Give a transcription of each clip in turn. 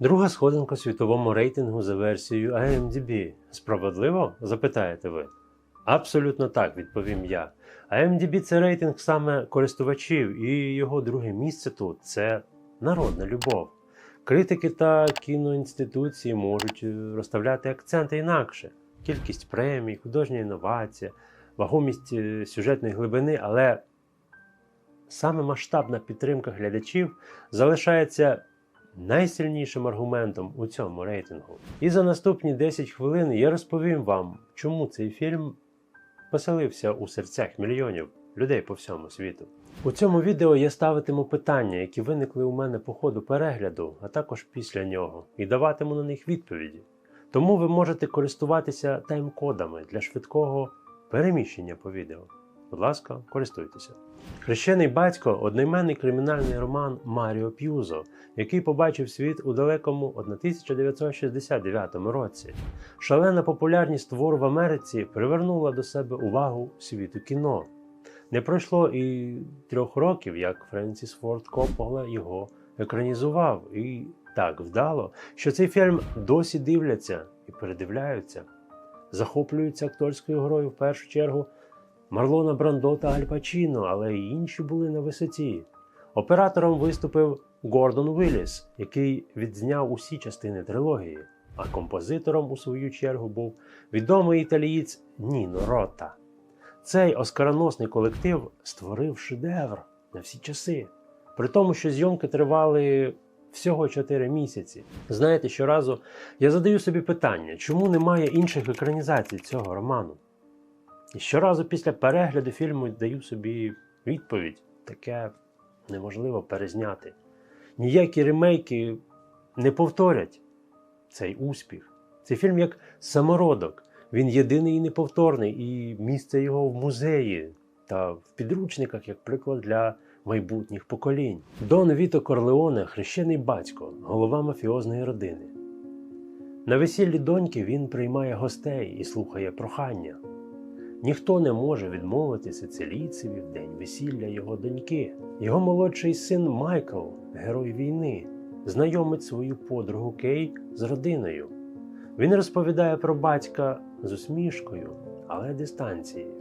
Друга сходинка в світовому рейтингу за версією IMDb. Справедливо? запитаєте ви? Абсолютно так, відповім я. IMDb – це рейтинг саме користувачів, і його друге місце тут це народна любов. Критики та кіноінституції можуть е, розставляти акценти інакше: кількість премій, художня інновація, вагомість е, сюжетної глибини, але саме масштабна підтримка глядачів залишається найсильнішим аргументом у цьому рейтингу. І за наступні 10 хвилин я розповім вам, чому цей фільм поселився у серцях мільйонів людей по всьому світу. У цьому відео я ставитиму питання, які виникли у мене по ходу перегляду, а також після нього, і даватиму на них відповіді. Тому ви можете користуватися тайм-кодами для швидкого переміщення по відео. Будь ласка, користуйтеся. Хрещений батько одноіменний кримінальний роман Маріо П'юзо, який побачив світ у далекому 1969 році. Шалена популярність твору в Америці привернула до себе увагу світу кіно. Не пройшло і трьох років, як Френсіс Форд Коппола його екранізував, і так вдало, що цей фільм досі дивляться і передивляються, захоплюються акторською грою в першу чергу Марлона Брандо та Аль Пачіно, але й інші були на висоті. Оператором виступив Гордон Вілліс, який відзняв усі частини трилогії, а композитором, у свою чергу, був відомий італієць Ніно Рота. Цей оскароносний колектив створив шедевр на всі часи, при тому, що зйомки тривали всього 4 місяці. Знаєте, щоразу я задаю собі питання, чому немає інших екранізацій цього роману? І щоразу після перегляду фільму даю собі відповідь: таке неможливо перезняти. Ніякі ремейки не повторять цей успіх. Цей фільм як самородок. Він єдиний і неповторний, і місце його в музеї та в підручниках як приклад для майбутніх поколінь. Дон Віто Корлеоне хрещений батько, голова мафіозної родини. На весіллі доньки він приймає гостей і слухає прохання. Ніхто не може відмовити сицилійцеві в день весілля його доньки. Його молодший син Майкл, герой війни, знайомить свою подругу Кей з родиною. Він розповідає про батька з усмішкою, але дистанцією.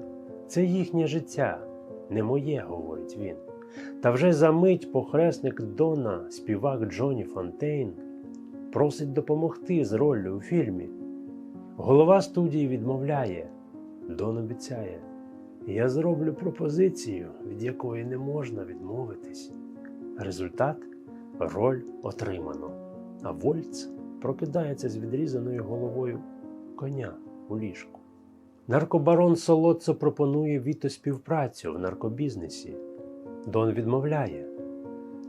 Це їхнє життя, не моє, говорить він. Та вже за мить похресник Дона, співак Джоні Фонтейн, просить допомогти з роллю у фільмі. Голова студії відмовляє. Дон обіцяє, я зроблю пропозицію, від якої не можна відмовитись. Результат роль отримано, а Вольц прокидається з відрізаною головою коня у ліжку. Наркобарон Солоццо пропонує Віто співпрацю в наркобізнесі. Дон відмовляє.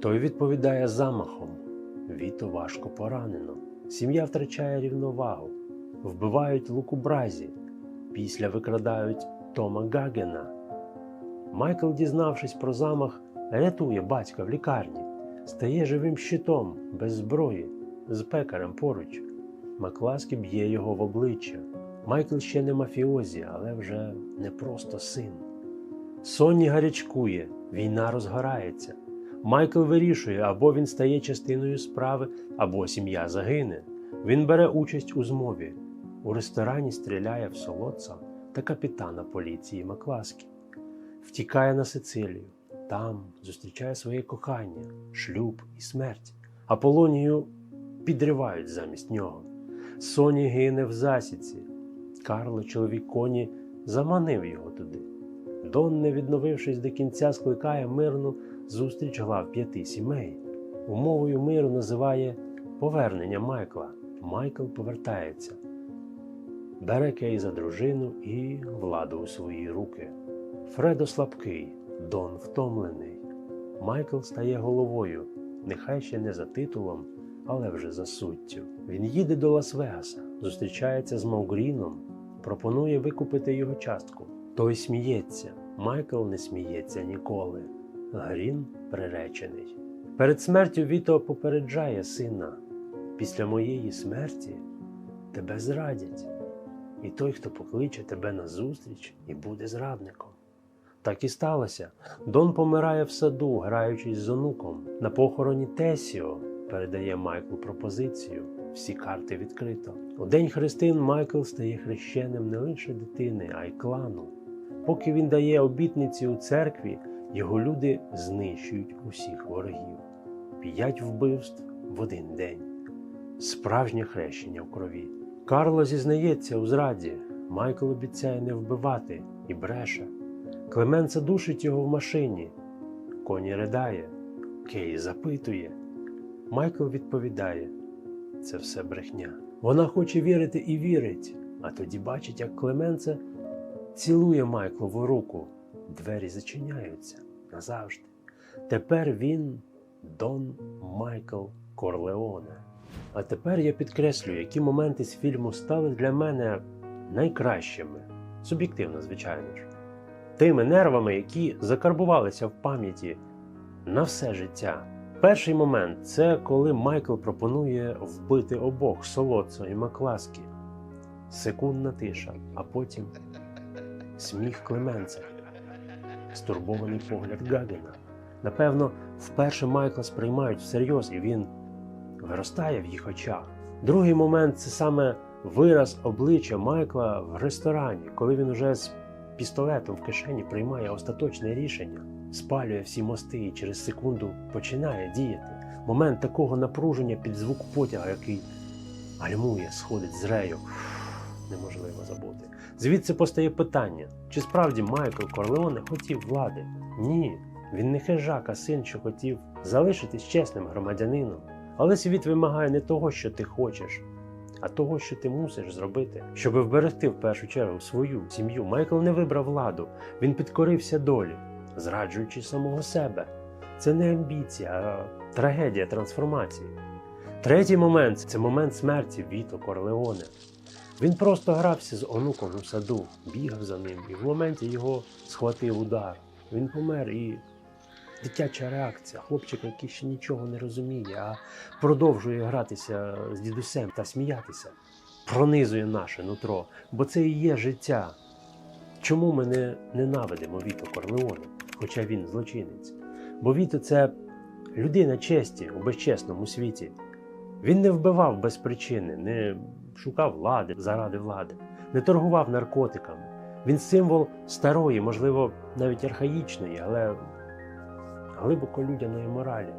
Той відповідає замахом. Віто важко поранено. Сім'я втрачає рівновагу, вбивають лукубразі. Після викрадають Тома Гагена. Майкл, дізнавшись про замах, рятує батька в лікарні, стає живим щитом, без зброї, з пекарем поруч. Макласкі б'є його в обличчя. Майкл ще не мафіозі, але вже не просто син. Сонні гарячкує, війна розгорається. Майкл вирішує, або він стає частиною справи, або сім'я загине. Він бере участь у змові. У ресторані стріляє в солодца та капітана поліції Макласкі. Втікає на Сицилію. Там зустрічає своє кохання, шлюб і смерть. Аполонію підривають замість нього. Соні гине в засіці. Карло, чоловік коні, заманив його туди. Дон, не відновившись до кінця, скликає мирну зустріч глав п'яти сімей. Умовою миру називає повернення Майкла. Майкл повертається бере Кей за дружину і владу у свої руки. Фредо слабкий, Дон втомлений. Майкл стає головою, нехай ще не за титулом, але вже за суттю. Він їде до Лас-Вегаса, зустрічається з Маугріном, пропонує викупити його частку. Той сміється. Майкл не сміється ніколи. Грін приречений. Перед смертю Віто попереджає сина: після моєї смерті тебе зрадять і той, хто покличе тебе на зустріч і буде зрадником. Так і сталося. Дон помирає в саду, граючись з онуком. На похороні Тесіо передає Майклу пропозицію. Всі карти відкрито. У день хрестин Майкл стає хрещеним не лише дитини, а й клану. Поки він дає обітниці у церкві, його люди знищують усіх ворогів. П'ять вбивств в один день. Справжнє хрещення в крові. Карло зізнається у зраді. Майкл обіцяє не вбивати і бреше. Клеменце душить його в машині. Коні ридає. Кей запитує. Майкл відповідає: це все брехня. Вона хоче вірити і вірить, а тоді бачить, як Клеменце цілує Майклову руку. Двері зачиняються назавжди. Тепер він Дон Майкл Корлеоне. А тепер я підкреслюю, які моменти з фільму стали для мене найкращими, суб'єктивно, звичайно ж, тими нервами, які закарбувалися в пам'яті на все життя. Перший момент це коли Майкл пропонує вбити обох Солоцо і Макласкі. Секундна тиша, а потім сміх Клеменца, стурбований погляд Гагена. Напевно, вперше Майкла сприймають всерйоз, і він виростає в їх очах. Другий момент це саме вираз обличчя Майкла в ресторані, коли він уже з пістолетом в кишені приймає остаточне рішення, спалює всі мости і через секунду починає діяти. Момент такого напруження під звук потяга, який гальмує, сходить з рею. Неможливо забути. Звідси постає питання: чи справді Майкл Корлеоне хотів влади? Ні, він не хижак, а син, що хотів залишитись чесним громадянином. Але світ вимагає не того, що ти хочеш, а того, що ти мусиш зробити, щоб вберегти в першу чергу свою сім'ю. Майкл не вибрав владу, він підкорився долі, зраджуючи самого себе. Це не амбіція, а трагедія трансформації. Третій момент це момент смерті Віто Корлеоне. Він просто грався з онуком у саду, бігав за ним, і в моменті його схватив удар. Він помер і дитяча реакція. Хлопчик, який ще нічого не розуміє, а продовжує гратися з дідусем та сміятися, пронизує наше нутро, бо це і є життя. Чому ми не ненавидимо Віто Корлеоне, хоча він злочинець? Бо Віто це людина честі у безчесному світі. Він не вбивав без причини, не шукав влади заради влади, не торгував наркотиками. Він символ старої, можливо, навіть архаїчної, але глибоко людяної моралі.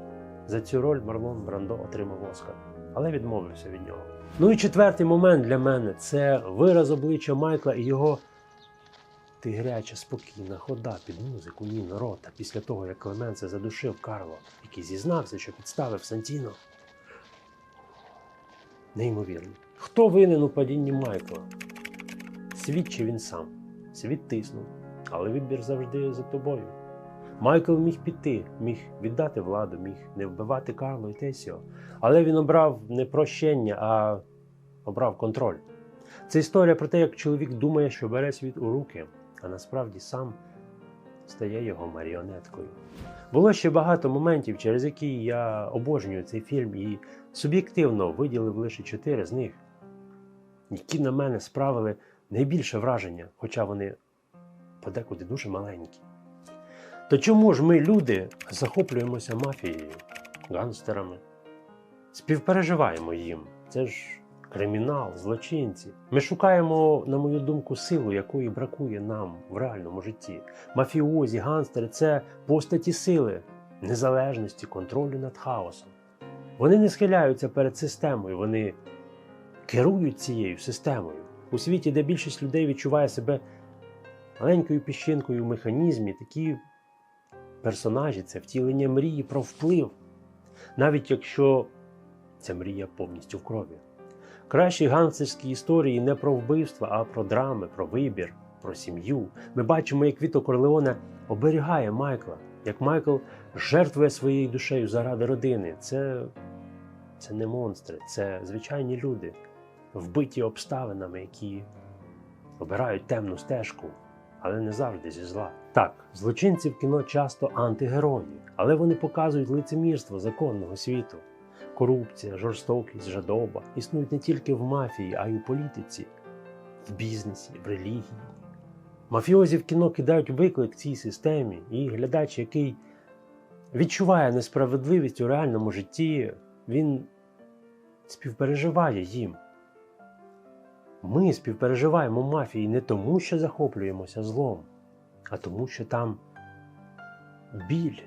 За цю роль Марлон Брандо отримав Оскар, але відмовився від нього. Ну і четвертий момент для мене це вираз обличчя Майкла і його тигряча, спокійна хода під музику Ніно Рота після того, як Клеменце задушив Карло, який зізнався, що підставив Сантіно. Неймовірно. Хто винен у падінні Майкла? Світ він сам? Світ тиснув, але вибір завжди за тобою. Майкл міг піти, міг віддати владу, міг не вбивати Карло і Тесіо, але він обрав не прощення, а обрав контроль. Це історія про те, як чоловік думає, що бере світ у руки, а насправді сам стає його маріонеткою. Було ще багато моментів, через які я обожнюю цей фільм і суб'єктивно виділив лише чотири з них, які на мене справили найбільше враження, хоча вони подекуди дуже маленькі. То чому ж ми, люди, захоплюємося мафією, гангстерами? Співпереживаємо їм. Це ж кримінал, злочинці. Ми шукаємо, на мою думку, силу, якої бракує нам в реальному житті. Мафіозі, гангстери це постаті сили, незалежності, контролю над хаосом. Вони не схиляються перед системою, вони керують цією системою. У світі, де більшість людей відчуває себе маленькою піщинкою в механізмі, такі персонажі це втілення мрії про вплив, навіть якщо ця мрія повністю в крові. Кращі гангстерські історії не про вбивства, а про драми, про вибір, про сім'ю. Ми бачимо, як Віто Корлеоне оберігає Майкла, як Майкл жертвує своєю душею заради родини. Це, це не монстри, це звичайні люди, вбиті обставинами, які обирають темну стежку, але не завжди зі зла. Так, злочинці в кіно часто антигерої, але вони показують лицемірство законного світу. Корупція, жорстокість, жадоба існують не тільки в мафії, а й у політиці, в бізнесі, в релігії. Мафіозі в кіно кидають виклик цій системі, і глядач, який відчуває несправедливість у реальному житті, він співпереживає їм. Ми співпереживаємо мафії не тому, що захоплюємося злом, а тому, що там біль,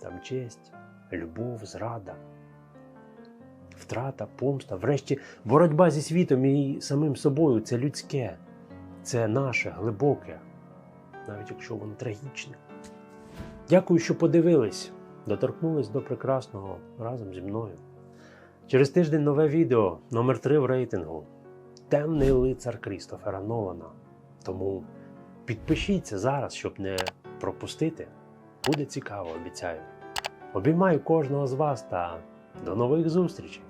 там честь, любов, зрада, втрата, помста, врешті боротьба зі світом і самим собою це людське, це наше глибоке, навіть якщо воно трагічне. Дякую, що подивились, доторкнулись до прекрасного разом зі мною. Через тиждень нове відео номер 3 в рейтингу. Темний лицар Крістофера Нолана. Тому підпишіться зараз, щоб не пропустити. Буде цікаво, обіцяю. Обіймаю кожного з вас та до нових зустрічей!